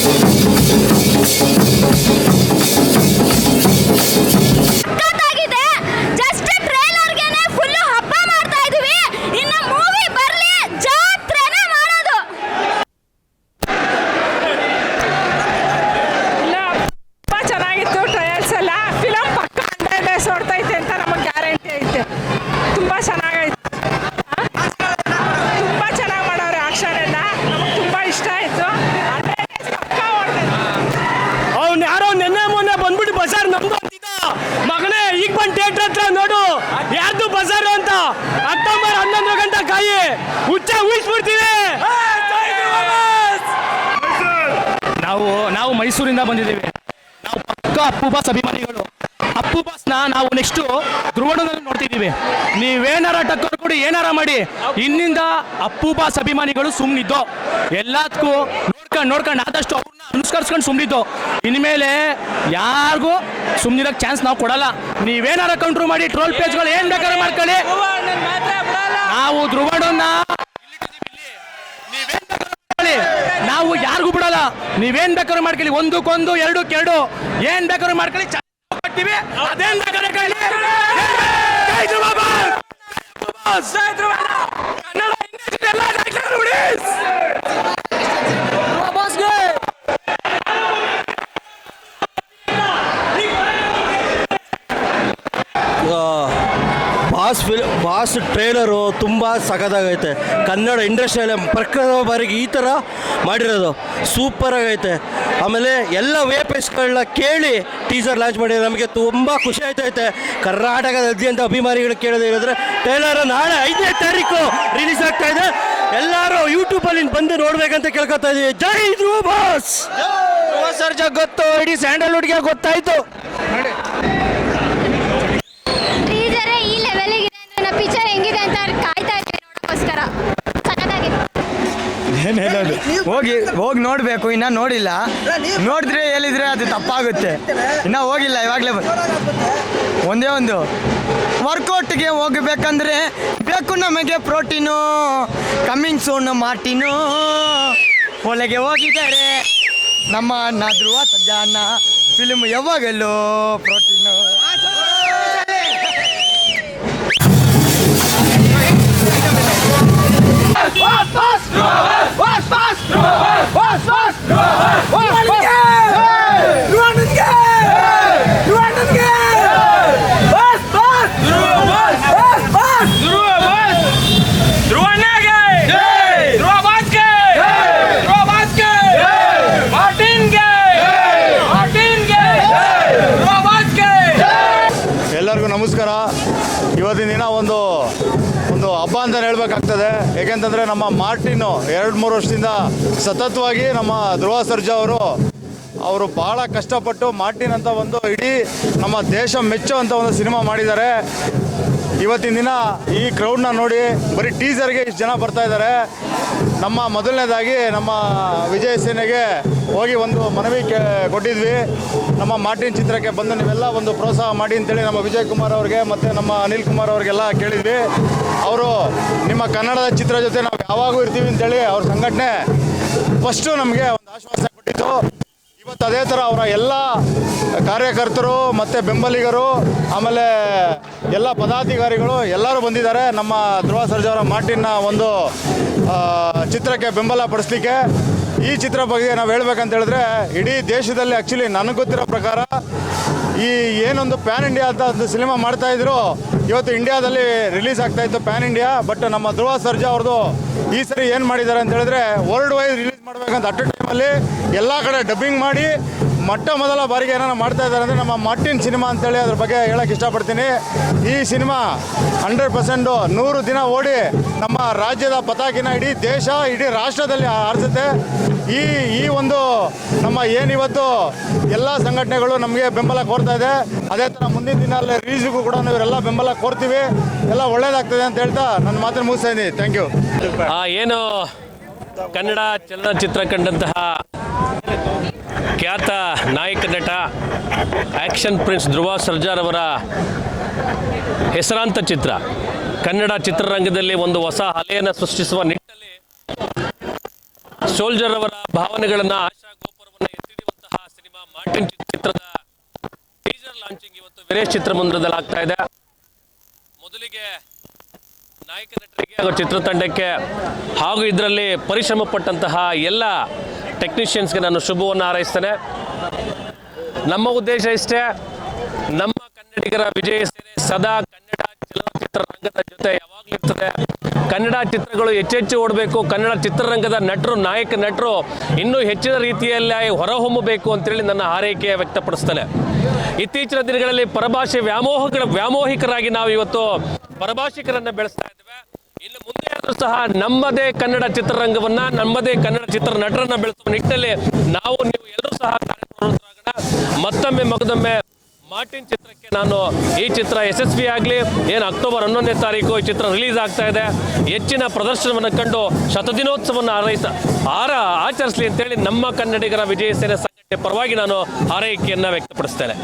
Thank ಬಂದಿದ್ದೀವಿ ನಾವು ಪಕ್ಕ ಅಪ್ಪು ಬಾಸ್ ಅಭಿಮಾನಿಗಳು. ಅಪ್ಪು ಬಾಸ್ನ ನಾವು ನೆಕ್ಸ್ಟು ಧ್ರುವಣದಲ್ಲಿ ನೋಡ್ತಿದ್ದೀವಿ. ನೀವೇನಾರ ಟಕ್ಕರ್ ಕೊಡಿ ಏನಾರ ಮಾಡಿ. ಇನ್ನಿಂದ ಅಪ್ಪು ಬಾಸ್ ಅಭಿಮಾನಿಗಳು ಸುಮ್ಮನಿದ್ದು ಎಲ್ಲದಕ್ಕೂ ನೋಡ್ಕೊಂಡು ನೋಡ್ಕೊಂಡು ಆದಷ್ಟು ಅವ್ರನ್ನ ಅನುಸ್ಕರಿಸ್ಕೊಂಡು ಸುಮ್ಮನಿದ್ದು ಇನ್ಮೇಲೆ ಯಾರಿಗೂ ಸುಮ್ಮನಿರೋ ಚಾನ್ಸ್ ನಾವು ಕೊಡಲ್ಲ. ನೀವೇನಾರ ಕಂಟ್ರೋಲ್ ಮಾಡಿ ಟ್ರೋಲ್ ಪೇಜ್ಗಳು ಏನು ಬೇಕಾದ್ರೆ ಮಾಡ್ಕೊಳ್ಳಿ. ನಾವು ಧ್ರುವಣನ್ನ ನೀವೇನ್ ಬೇಕಾದ್ರೂ ಮಾಡ್ಕೊಳ್ಳಿ. ನಾವು ಯಾರಿಗೂ ಬಿಡಲ್ಲ ನೀವೇನ್ ಬೇಕಾದ್ರೂ ಮಾಡ್ಕೊಳ್ಳಿ. ಒಂದಕ್ಕೊಂದು ಎರಡು. ಏನ್ ಬೇಕಾದ್ರೂ ಮಾಡ್ಕೊಳ್ಳಿ. ಅದೇನ್ ಬೇಕಾದ್ರೆ ಬಾಸ್ ಫಿಲ್ ಬಾಸ್ ಟ್ರೇಲರು ತುಂಬ ಸಖತ್ತಾಗೈತೆ. ಕನ್ನಡ ಇಂಡಸ್ಟ್ರಿಯಲ್ಲೇ ಪ್ರಕೃತ ಬಾರಿಗೆ ಈ ಥರ ಮಾಡಿರೋದು ಸೂಪರಾಗೈತೆ ಆಮೇಲೆ ಎಲ್ಲ ವೇ ಪೇಸ್ಗಳನ್ನ ಕೇಳಿ ಟೀಸರ್ ಲಾಂಚ್ ಮಾಡಿದ್ರೆ ನಮಗೆ ತುಂಬ ಖುಷಿ ಆಯ್ತೈತೆ. ಕರ್ನಾಟಕದಾದ್ಯಂತ ಅಭಿಮಾನಿಗಳು ಕೇಳೋದಿರೋದ್ರೆ ಟ್ರೇಲರ್ ನಾಳೆ ಐದನೇ ತಾರೀಕು ರಿಲೀಸ್ ಆಗ್ತಾ ಇದೆ. ಎಲ್ಲರೂ ಯೂಟ್ಯೂಬಲ್ಲಿ ಬಂದು ನೋಡ್ಬೇಕಂತ ಕೇಳ್ಕೊತಾ ಇದೀವಿ. ಜೈ ಧ್ರುವ ಬಾಸ್! ಸರ್ಜಾ ಗೊತ್ತು ಇಡೀ ಸ್ಯಾಂಡಲ್ವುಡ್ಗೆ ಗೊತ್ತಾಯ್ತು ಟೀಸರೇ ಈ ಲೆವೆಲಿಗೆ ಅಂದ್ರೆ ನಾ ಪಿಕ್ಚರ್ ಹೆಂಗಿದೆ ಅಂತ ಕಾಯ್ತಾ ಇದ್ದೀವಿ ನೋಡೋಕ್ಕೋಸ್ಕರ ಸಖತ್ತಾಗಿದೆ ಹೇಳೋದು. ಹೋಗಿ ಹೋಗಿ ನೋಡಬೇಕು ಇನ್ನ ನೋಡಿಲ್ಲ. ನೋಡಿದ್ರೆ ಹೇಳಿದ್ರೆ ಅದು ತಪ್ಪಾಗುತ್ತೆ. ಇನ್ನ ಹೋಗಿಲ್ಲ ಇವಾಗಲೇ ಒಂದೇ ಒಂದು. ವರ್ಕೌಟ್ಗೆ ಹೋಗಬೇಕಂದ್ರೆ ಬೇಕು ನಮಗೆ ಪ್ರೋಟೀನು ಕಮ್ಮಿಂಗ್ ಸೋನು ಮಾರ್ಟಿನು. ಒಳಗೆ ಹೋಗಿದ್ದಾರೆ. ನಮ್ಮ ಅಣ್ಣ ಧ್ರುವ ಸಜ್ಜ ಅಣ್ಣ ಫಿಲ್ಮ್ ಯಾವಾಗಲೂ ಪ್ರೋಟೀನು ಎಲ್ಲರಿಗೂ ನಮಸ್ಕಾರ ಇವತ್ತಿನ ದಿನ ಒಂದು ಒಂದು ಹಬ್ಬ ಅಂತ ಹೇಳ್ಬೇಕಾಗ್ತದೆ. ಏಕೆಂತಂದರೆ ನಮ್ಮ ಮಾರ್ಟಿನು ಎರಡು ಮೂರು ವರ್ಷದಿಂದ ಸತತವಾಗಿ ನಮ್ಮ ಧ್ರುವ ಸರ್ಜಾ ಅವರು ಅವರು ಭಾಳ ಕಷ್ಟಪಟ್ಟು ಮಾರ್ಟಿನ್ ಅಂತ ಒಂದು ಇಡೀ ನಮ್ಮ ದೇಶ ಅಂತ ಒಂದು ಸಿನಿಮಾ ಮಾಡಿದ್ದಾರೆ. ಇವತ್ತಿನ ದಿನ ಈ ಕ್ರೌಡ್ನ ನೋಡಿ ಬರೀ ಟೀಸರ್ಗೆ ಇಷ್ಟು ಜನ ಬರ್ತಾ ಇದ್ದಾರೆ ನಮ್ಮ ಮೊದಲನೇದಾಗಿ ನಮ್ಮ ವಿಜಯ ಸೇನೆಗೆ ಹೋಗಿ ಒಂದು ಮನವಿ ಕೊಟ್ಟಿದ್ವಿ. ನಮ್ಮ ಮಾರ್ಟಿನ್ ಚಿತ್ರಕ್ಕೆ ಬಂದು ನೀವೆಲ್ಲ ಒಂದು ಪ್ರೋತ್ಸಾಹ ಮಾಡಿ ಅಂತೇಳಿ ನಮ್ಮ ವಿಜಯ್ ಕುಮಾರ್ ಅವ್ರಿಗೆ ಮತ್ತು ನಮ್ಮ ಅನಿಲ್ ಕುಮಾರ್ ಅವ್ರಿಗೆಲ್ಲ ಕೇಳಿದ್ವಿ. ಅವರು ನಿಮ್ಮ ಕನ್ನಡದ ಚಿತ್ರ ಜೊತೆ ನಾವು ಯಾವಾಗೂ ಇರ್ತೀವಿ ಅಂತೇಳಿ ಅವ್ರ ಸಂಘಟನೆ ಫಸ್ಟು ನಮಗೆ ಒಂದು ಆಶ್ವಾಸನೆ ಕೊಟ್ಟಿತ್ತು. ಇವತ್ತು ಅದೇ ಥರ ಅವರ ಎಲ್ಲ ಕಾರ್ಯಕರ್ತರು ಮತ್ತು ಬೆಂಬಲಿಗರು, ಆಮೇಲೆ ಎಲ್ಲ ಪದಾಧಿಕಾರಿಗಳು ಎಲ್ಲರೂ ಬಂದಿದ್ದಾರೆ. ನಮ್ಮ ಧ್ರುವ ಸರ್ಜಾವರ ಮಾರ್ಟಿನ ಒಂದು ಚಿತ್ರಕ್ಕೆ ಬೆಂಬಲ ಪಡಿಸ್ಲಿಕ್ಕೆ. ಈ ಚಿತ್ರ ಬಗ್ಗೆ ನಾವು ಹೇಳ್ಬೇಕಂತ ಹೇಳಿದ್ರೆ, ಇಡೀ ದೇಶದಲ್ಲಿ ಆ್ಯಕ್ಚುಲಿ ನನಗೆ ಗೊತ್ತಿರೋ ಪ್ರಕಾರ ಈ ಏನೊಂದು ಪ್ಯಾನ್ ಇಂಡಿಯಾ ಅಂತ ಒಂದು ಸಿನಿಮಾ ಮಾಡ್ತಾ ಇದ್ರು. ಇವತ್ತು ಇಂಡಿಯಾದಲ್ಲಿ ರಿಲೀಸ್ ಆಗ್ತಾ ಇತ್ತು ಪ್ಯಾನ್ ಇಂಡಿಯಾ ಬಟ್ ನಮ್ಮ ಧ್ರುವ ಸರ್ಜಾ ಅವ್ರದ್ದು ಈ ಸರಿ ಏನು ಮಾಡಿದ್ದಾರೆ ಅಂತ ಹೇಳಿದ್ರೆ ವರ್ಲ್ಡ್ ವೈಡ್ ರಿಲೀಸ್ ಮಾಡಬೇಕಂತ ಅಟ್ ಟೈಮಲ್ಲಿ ಎಲ್ಲ ಕಡೆ ಡಬ್ಬಿಂಗ್ ಮಾಡಿ ಮೊಟ್ಟ ಮೊದಲ ಬಾರಿಗೆ ಏನಾರ ಮಾಡ್ತಾ ಇದ್ದಾರೆ ಅಂದರೆ ನಮ್ಮ ಮಾರ್ಟಿನ್ ಸಿನಿಮಾ ಅಂತೇಳಿ ಅದ್ರ ಬಗ್ಗೆ ಹೇಳಕ್ಕೆ ಇಷ್ಟಪಡ್ತೀನಿ. ಈ ಸಿನಿಮಾ ಹಂಡ್ರೆಡ್ ಪರ್ಸೆಂಟು ನೂರು ದಿನ ಓಡಿ ನಮ್ಮ ರಾಜ್ಯದ ಪತಾಕಿನ ಇಡೀ ದೇಶ, ಇಡೀ ರಾಷ್ಟ್ರದಲ್ಲಿ ಆರಿಸುತ್ತೆ. ಈ ಈ ಒಂದು ನಮ್ಮ ಏನಿವತ್ತು ಎಲ್ಲ ಸಂಘಟನೆಗಳು ನಮಗೆ ಬೆಂಬಲ ಕೋರ್ತಾ ಇದೆ. ಅದೇ ಥರ ಮುಂದಿನ ದಿನ ರಿಲೀಸ್ಗೂ ಕೂಡ ಇವರೆಲ್ಲ ಬೆಂಬಲ ಕೋರ್ತೀವಿ. ಎಲ್ಲ ಒಳ್ಳೇದಾಗ್ತದೆ ಅಂತ ಹೇಳ್ತಾ ನನ್ನ ಮಾತನ್ನು ಮುಗಿಸ್ತಾ ಇದ್ದೀನಿ. ಥ್ಯಾಂಕ್ ಯು ಏನು ಕನ್ನಡ ಚಲನಚಿತ್ರ ಕಂಡಂತಹ ಖ್ಯಾತ ನಾಯಕ ನಟ ಆಕ್ಷನ್ ಪ್ರಿನ್ಸ್ ಧ್ರುವ ಸರ್ಜಾರ್ ಅವರ ಹೆಸರಾಂತ ಚಿತ್ರ. ಕನ್ನಡ ಚಿತ್ರರಂಗದಲ್ಲಿ ಒಂದು ಹೊಸ ಅಲೆಯನ್ನು ಸೃಷ್ಟಿಸುವ ನಿಟ್ಟಿನಲ್ಲಿ ಸೋಲ್ಜರ್ ಅವರ ಭಾವನೆಗಳನ್ನ ಆಶಾ ಗೋಪುರವನ್ನು ಎತ್ತಿಡುವಂತಹ ಸಿನಿಮಾ ಮಾರ್ಟಿನ್ ಚಿತ್ರದ ಟೀಸರ್ ಲಾಂಚಿಂಗ್ ಇವತ್ತು ವಿರೇಶ್ ಚಿತ್ರಮಂದಿರದಲ್ಲಿ ಆಗ್ತಾ ಇದೆ. ಮೊದಲಿಗೆ ನಾಯಕ ನಟರಿಗೆ ಹಾಗೂ ಚಿತ್ರತಂಡಕ್ಕೆ ಹಾಗೂ ಇದರಲ್ಲಿ ಪರಿಶ್ರಮ ಪಟ್ಟಂತಹ ಎಲ್ಲ ಟೆಕ್ನಿಷಿಯನ್ಸ್ಗೆ ನಾನು ಶುಭವನ್ನು ಹಾರೈಸ್ತೇನೆ. ನಮ್ಮ ಉದ್ದೇಶ ಇಷ್ಟೇ, ನಮ್ಮ ಕನ್ನಡಿಗರ ವಿಜಯ ಸೇನೆ ಸದಾ ಕನ್ನಡ ಚಲನಚಿತ್ರ ರಂಗದ ಜೊತೆ ಯಾವಾಗಲೂ ಇರ್ತದೆ. ಕನ್ನಡ ಚಿತ್ರಗಳು ಹೆಚ್ಚೆಚ್ಚು ಓಡಬೇಕು, ಕನ್ನಡ ಚಿತ್ರರಂಗದ ನಟರು, ನಾಯಕ ನಟರು ಇನ್ನೂ ಹೆಚ್ಚಿನ ರೀತಿಯಲ್ಲಿ ಹೊರಹೊಮ್ಮಬೇಕು ಅಂತೇಳಿ ನನ್ನ ಹಾರೈಕೆ ವ್ಯಕ್ತಪಡಿಸ್ತಾನೆ. ಇತ್ತೀಚಿನ ದಿನಗಳಲ್ಲಿ ಪರಭಾಷೆ ವ್ಯಾಮೋಹಗಳ ವ್ಯಾಮೋಹಿಕರಾಗಿ ನಾವು ಇವತ್ತು ಪರಭಾಷಿಕರನ್ನ ಬೆಳೆಸ್ತಾ ಇದ್ದೇವೆ. ಇನ್ನು ಮುಂದೆ ಆದರೂ ಸಹ ನಮ್ಮದೇ ಕನ್ನಡ ಚಿತ್ರರಂಗವನ್ನ, ನಮ್ಮದೇ ಕನ್ನಡ ಚಿತ್ರ ನಟರನ್ನ ಬೆಳೆಸುವ ನಿಟ್ಟಿನಲ್ಲಿ ನಾವು, ನೀವು ಎಲ್ಲರೂ ಸಹ ಕಾರ್ಯಪ್ರವೃತ್ತರಾಗೋಣ ಮತ್ತೊಮ್ಮೆ ಮಗದೊಮ್ಮೆ ಮಾರ್ಟಿನ್ ಚಿತ್ರಕ್ಕೆ ನಾನು ಈ ಚಿತ್ರ ಯಶಸ್ವಿ ಆಗಲಿ. ಏನು ಅಕ್ಟೋಬರ್ ಹನ್ನೊಂದನೇ ತಾರೀಕು ಈ ಚಿತ್ರ ರಿಲೀಸ್ ಆಗ್ತಾ ಇದೆ. ಹೆಚ್ಚಿನ ಪ್ರದರ್ಶನವನ್ನು ಕಂಡು ಶತದಿನೋತ್ಸವವನ್ನು ಆರೈಸ, ಆರ, ಆಚರಿಸಲಿ ಅಂತೇಳಿ ನಮ್ಮ ಕನ್ನಡಿಗರ ವಿಜಯ ಸೇನೆ ಸಂಘಟನೆ ಪರವಾಗಿ ನಾನು ಹಾರೈಕೆಯನ್ನು ವ್ಯಕ್ತಪಡಿಸ್ತೇನೆ.